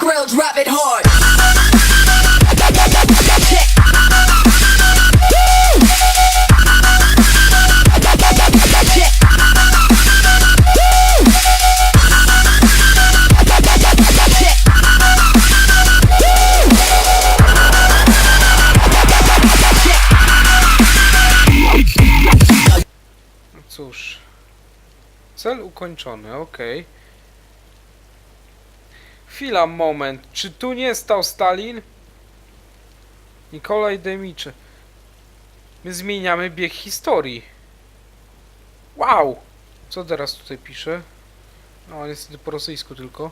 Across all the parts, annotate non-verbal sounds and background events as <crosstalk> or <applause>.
Skrill, drop it hard. Cóż. Cel ukończony, okej. Chwila, moment. Czy tu nie stał Stalin? Nikolaj Demicze. My zmieniamy bieg historii. Wow! Co teraz tutaj pisze? No, niestety po rosyjsku tylko.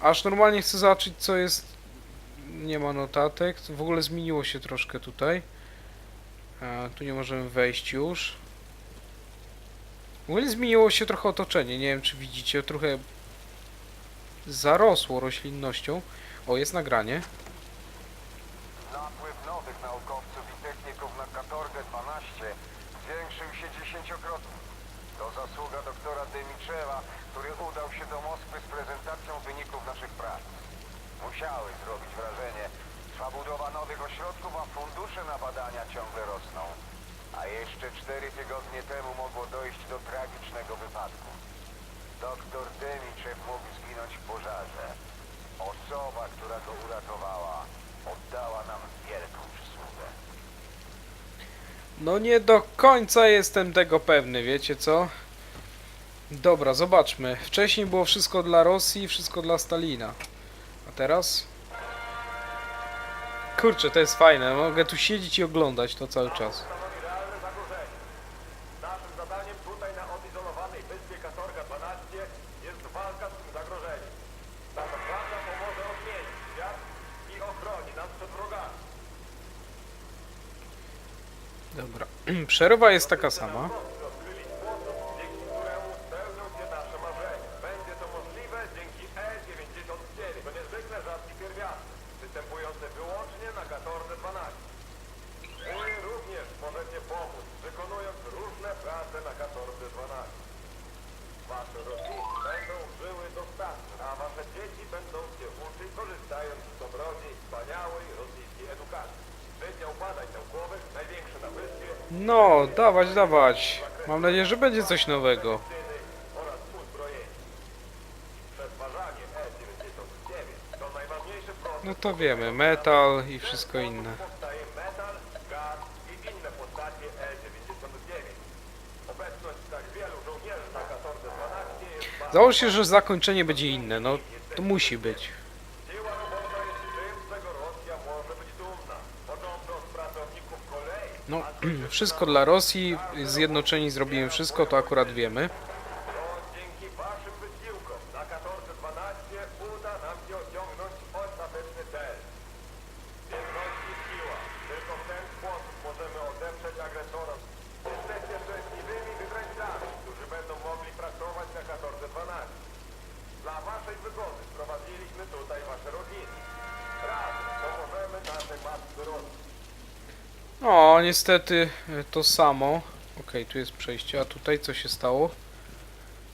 Aż normalnie chcę zobaczyć, co jest. Nie ma notatek. W ogóle zmieniło się troszkę tutaj. A, tu nie możemy wejść już. W ogóle zmieniło się trochę otoczenie. Nie wiem, czy widzicie. Trochę zarosło roślinnością. O, jest nagranie. Napływ nowych naukowców i techników na katorgę 12 zwiększył się dziesięciokrotnie. To zasługa doktora Demiczewa, który udał się do Moskwy z prezentacją wyników naszych prac. Musiały zrobić wrażenie. Trwa budowa nowych ośrodków, a fundusze na badania ciągle rosną. A jeszcze cztery tygodnie temu No nie do końca jestem tego pewny, wiecie co? Dobra, zobaczmy. Wcześniej było wszystko dla Rosji, wszystko dla Stalina. A teraz? Kurczę, to jest fajne. Mogę tu siedzieć i oglądać to cały czas. Przerwa jest taka sama. No, dawać, dawać. Mam nadzieję, że będzie coś nowego. medycyny oraz uzbrojenia. Przetwarzanie E99 to najważniejszy proces. No to wiemy. Metal i wszystko inne. Powstaje metal, gaz i inne postacie E99. Obecność wielu żołnierzy na Katorze 12 jest bardzo Załóż się, że zakończenie będzie inne. No, to musi być. Siła robocza jest czym, z czego Rosja może być dumna. Począwszy od pracowników kolei, No, wszystko dla Rosji. Zjednoczeni zrobimy wszystko, to akurat wiemy. to dzięki waszym wysiłkom na Katorze 12 uda nam się osiągnąć ostateczny cel. Jedność i siła. Tylko w ten sposób możemy odeprzeć agresora. Jesteście szczęśliwymi wybrańcami, którzy będą mogli pracować na Katorze 12. Dla waszej wygody sprowadziliśmy tutaj wasze rodziny. Razem pomożemy naszej matce Rosji. O, niestety e, to samo. Okej, tu jest przejście, a tutaj co się stało?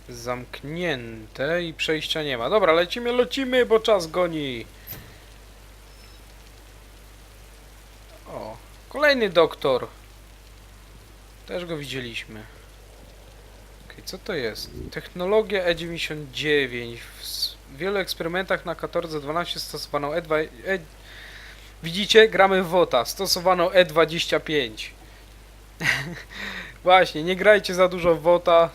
Zamknięte i przejścia nie ma. Dobra, lecimy, lecimy, bo czas goni. O, kolejny doktor. Też go widzieliśmy. Okej, co to jest? Technologia E99. W wielu eksperymentach na Katorze 12 stosowano E2... E... Widzicie? Gramy w WOTA. Stosowano E25. <laughs> Właśnie, nie grajcie za dużo w WOTA,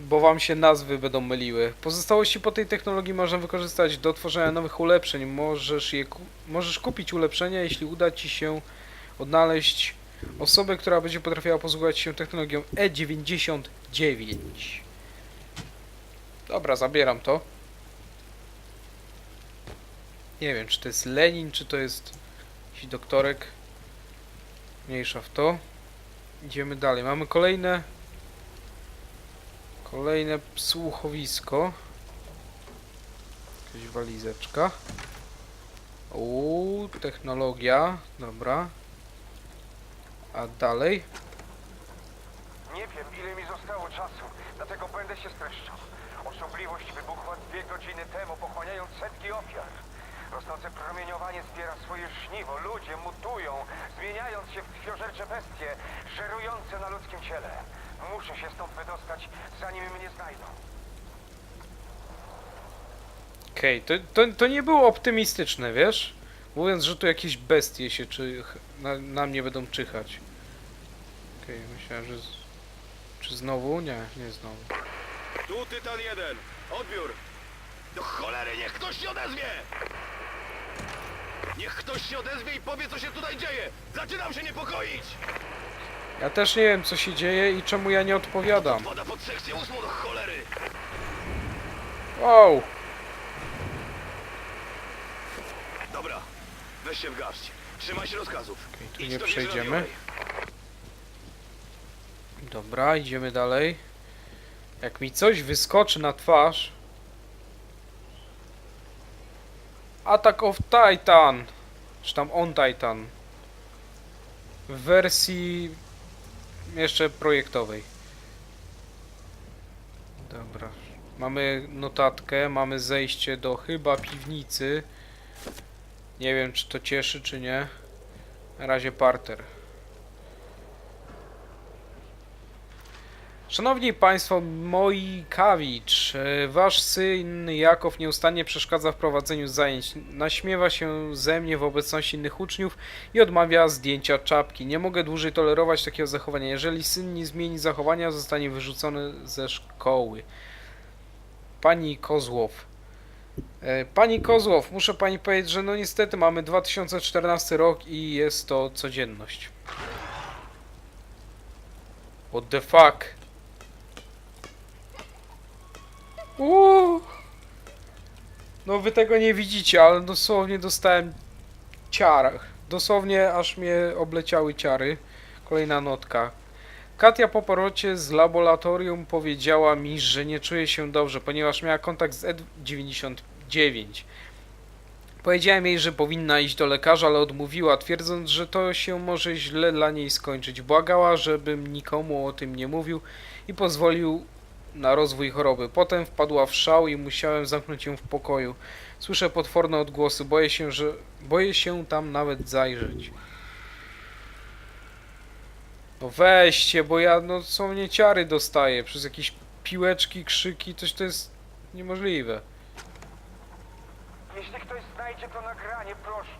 bo wam się nazwy będą myliły. Pozostałości po tej technologii można wykorzystać do tworzenia nowych ulepszeń. Możesz, je ku możesz kupić ulepszenia, jeśli uda ci się odnaleźć osobę, która będzie potrafiła posługiwać się technologią E99. Dobra, zabieram to. Nie wiem, czy to jest Lenin, czy to jest jakiś doktorek. Mniejsza w to. Idziemy dalej. Mamy kolejne. Kolejne słuchowisko. Jakaś walizeczka. Uuu, technologia. Dobra. A dalej? Nie wiem, ile mi zostało czasu, dlatego będę się streszczał. Osobliwość wybuchła dwie godziny temu, pochłaniając setki ofiar. Rosnące promieniowanie zbiera swoje żniwo. Ludzie mutują, zmieniając się w krwiożercze bestie, żerujące na ludzkim ciele. Muszę się stąd wydostać, zanim mnie znajdą. Okej, to, to, to nie było optymistyczne, wiesz? Mówiąc, że tu jakieś bestie się czy na, na mnie będą czyhać. Okej, myślałem, że... Z... Czy znowu? Nie, nie znowu. Tu Tytan 1. Odbiór. Do cholery, niech ktoś się odezwie! Niech ktoś się odezwie i powie, co się tutaj dzieje! Zaczynam się niepokoić! Ja też nie wiem, co się dzieje i czemu ja nie odpowiadam. Pada pod sekcję ósmą do cholery! Wow! Dobra, weź się w garść. Trzymaj się rozkazów. Okej, tu Idź nie do przejdziemy. Dobra, idziemy dalej. Jak mi coś wyskoczy na twarz... Attack of Titan! Czy tam On Titan. W wersji... jeszcze projektowej. Dobra. Mamy notatkę, mamy zejście do chyba piwnicy. Nie wiem, czy to cieszy, czy nie. Na razie parter. Szanowni Państwo, moi Kawicz, e, Wasz syn Jakow nieustannie przeszkadza w prowadzeniu zajęć. Naśmiewa się ze mnie w obecności innych uczniów i odmawia zdjęcia czapki. Nie mogę dłużej tolerować takiego zachowania. Jeżeli syn nie zmieni zachowania, zostanie wyrzucony ze szkoły. Pani Kozłow. E, Pani Kozłow, muszę Pani powiedzieć, że no niestety mamy 2014 rok i jest to codzienność. What the fuck? Uuu. No wy tego nie widzicie, ale dosłownie dostałem ciarach. Dosłownie aż mnie obleciały ciary. Kolejna notka. Katia po porocie z laboratorium powiedziała mi, że nie czuje się dobrze, ponieważ miała kontakt z ED99. Powiedziałem jej, że powinna iść do lekarza, ale odmówiła, twierdząc, że to się może źle dla niej skończyć. Błagała, żebym nikomu o tym nie mówił i pozwolił na rozwój choroby. Potem wpadła w szał i musiałem zamknąć ją w pokoju. Słyszę potworne odgłosy, boję się, że boję się tam nawet zajrzeć. No weźcie, bo ja no są mnie ciary dostaję przez jakieś piłeczki, krzyki, coś to jest niemożliwe. Jeśli ktoś znajdzie to nagranie, proszę.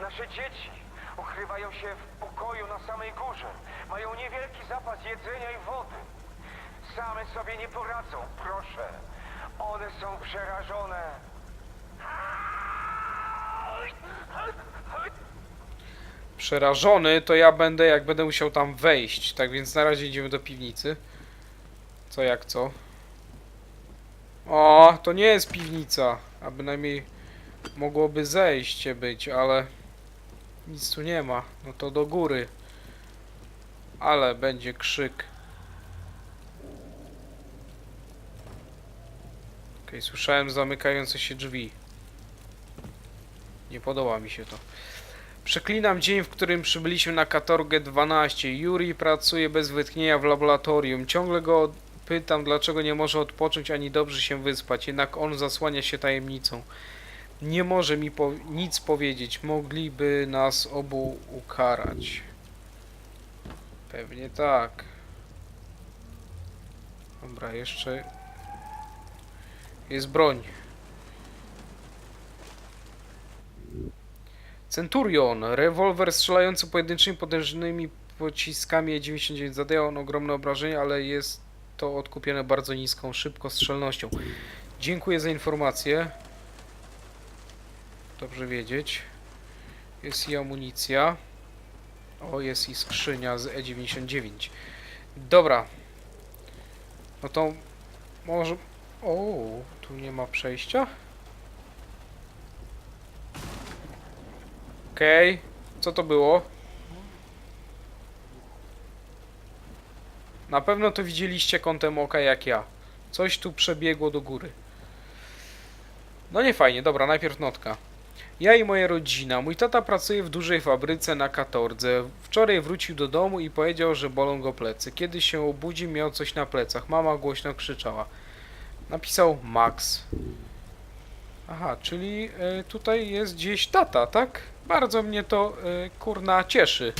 Nasze dzieci ukrywają się w pokoju na samej górze. Mają niewielki zapas jedzenia i wody. Same sobie nie poradzą, proszę. One są przerażone. Przerażony to ja będę, jak będę musiał tam wejść. Tak więc na razie idziemy do piwnicy. Co jak co? O, to nie jest piwnica. A bynajmniej mogłoby zejście być, ale nic tu nie ma. No to do góry. Ale będzie krzyk. Okej, słyszałem zamykające się drzwi. Nie podoba mi się to. Przeklinam dzień, w którym przybyliśmy na katorgę 12. Yuri pracuje bez wytchnienia w laboratorium. Ciągle go pytam, dlaczego nie może odpocząć ani dobrze się wyspać, jednak on zasłania się tajemnicą. Nie może mi po nic powiedzieć. Mogliby nas obu ukarać. Pewnie tak. Dobra, jeszcze jest broń. Centurion, rewolwer strzelający pojedynczymi potężnymi pociskami E99 zadaje on ogromne obrażenia, ale jest to odkupione bardzo niską szybkostrzelnością. Dziękuję za informację. Dobrze wiedzieć. Jest i amunicja. O, jest i skrzynia z E99. Dobra. No to może... O, tu nie ma przejścia? Okej, co to było? Na pewno to widzieliście kątem oka jak ja. Coś tu przebiegło do góry. No nie fajnie, dobra, najpierw notka. Ja i moja rodzina. Mój tata pracuje w dużej fabryce na Katordze. Wczoraj wrócił do domu i powiedział, że bolą go plecy. Kiedy się obudził, miał coś na plecach. Mama głośno krzyczała. Napisał Max. Aha, czyli e, tutaj jest gdzieś tata, tak? Bardzo mnie to e, kurna cieszy.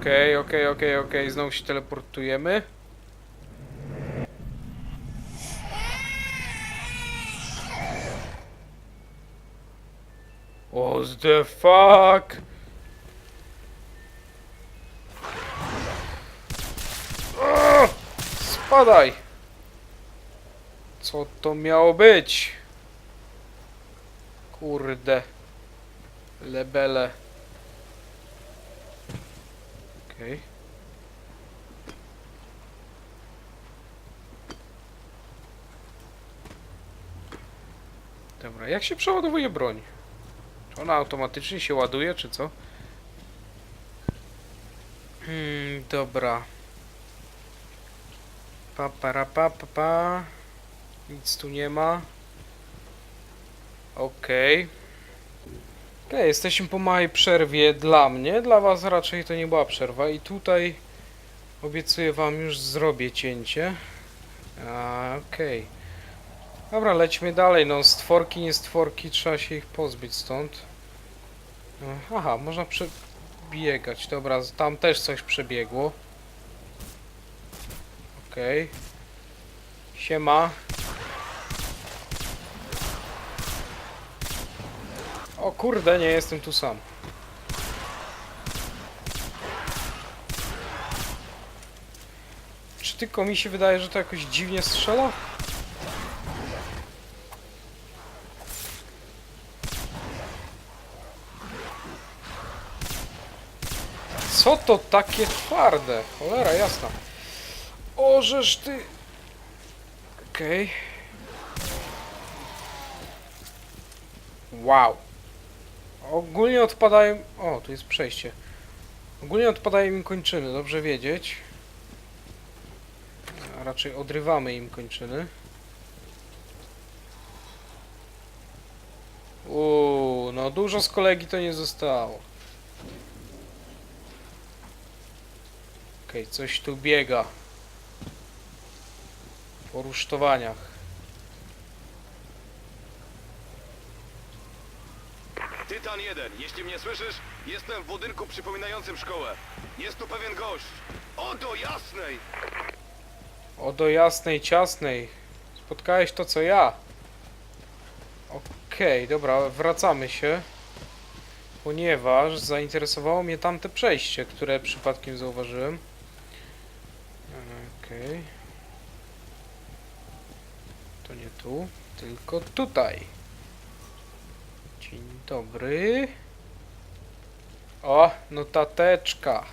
Okej, okej, okej, okej, znowu się teleportujemy. What the fuck? Spadaj! Co to miało być? Kurde. Lebele. Okej. Dobra, jak się przeładowuje broń? Czy ona automatycznie się ładuje, czy co? Hmm, dobra. Pa, para, pa, pa, pa. Nic tu nie ma. Okej. Okej, jesteśmy po małej przerwie dla mnie. Dla was raczej to nie była przerwa. I tutaj obiecuję wam już zrobię cięcie. Okej. Dobra, lećmy dalej. No, stworki, nie stworki, trzeba się ich pozbyć stąd. Aha, można przebiegać. Dobra, tam też coś przebiegło. Okej. Siema. O kurde, nie jestem tu sam. Czy tylko mi się wydaje, że to jakoś dziwnie strzela? Co to takie twarde? Cholera jasna. O, żeż ty... Okej. Wow. Ogólnie odpadają... O, tu jest przejście. Ogólnie odpadają im kończyny, dobrze wiedzieć. A raczej odrywamy im kończyny. Uuu, no dużo z kolegi to nie zostało. Okej, coś tu biega. Po rusztowaniach. Tytan 1, jeśli mnie słyszysz, jestem w budynku przypominającym szkołę. Jest tu pewien gość. O do jasnej! O do jasnej, ciasnej. Spotkałeś to co ja. Okej, dobra, wracamy się. Ponieważ zainteresowało mnie tamte przejście, które przypadkiem zauważyłem. Okej. To nie tu, tylko tutaj. Dzień dobry. O, notateczka.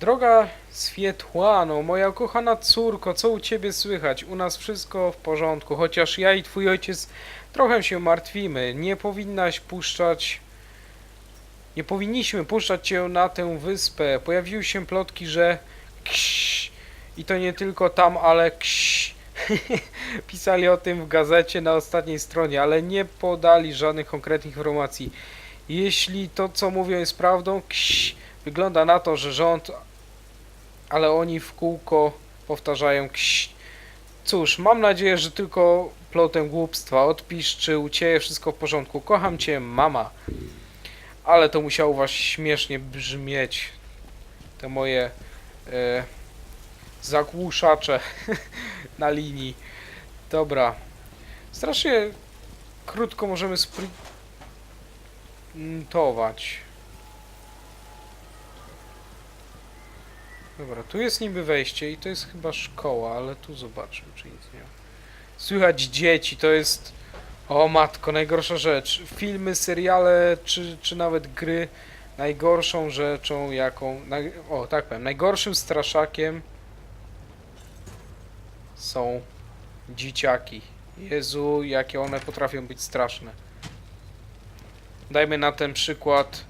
Droga Swietłano, moja kochana córko, co u ciebie słychać? U nas wszystko w porządku, chociaż ja i twój ojciec trochę się martwimy. Nie powinnaś puszczać. Nie powinniśmy puszczać cię na tę wyspę. Pojawiły się plotki, że kś, i to nie tylko tam, ale kś. <laughs> Pisali o tym w gazecie na ostatniej stronie, ale nie podali żadnych konkretnych informacji. Jeśli to, co mówią, jest prawdą, kś, wygląda na to, że rząd ale oni w kółko powtarzają kś. Cóż, mam nadzieję, że tylko plotem głupstwa. Odpisz, czy u Ciebie wszystko w porządku. Kocham Cię, mama. Ale to musiało u Was śmiesznie brzmieć. Te moje e, zagłuszacze <laughs> na linii. Dobra. Strasznie krótko możemy sprintować. Dobra, tu jest niby wejście i to jest chyba szkoła, ale tu zobaczmy, czy nic nie ma. Słychać dzieci, to jest... O matko, najgorsza rzecz. Filmy, seriale, czy, czy nawet gry. Najgorszą rzeczą, jaką... O, tak powiem, najgorszym straszakiem są dzieciaki. Jezu, jakie one potrafią być straszne. Dajmy na ten przykład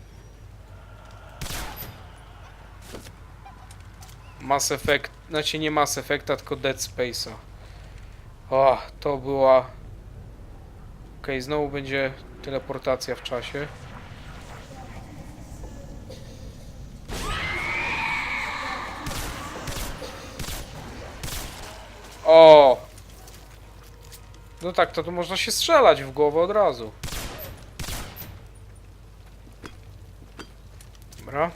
Mass Effect, znaczy nie Mass Effecta, tylko Dead Space'a. O, to była... Okej, znowu będzie teleportacja w czasie. O! No tak, to tu można się strzelać w głowę od razu. Dobra.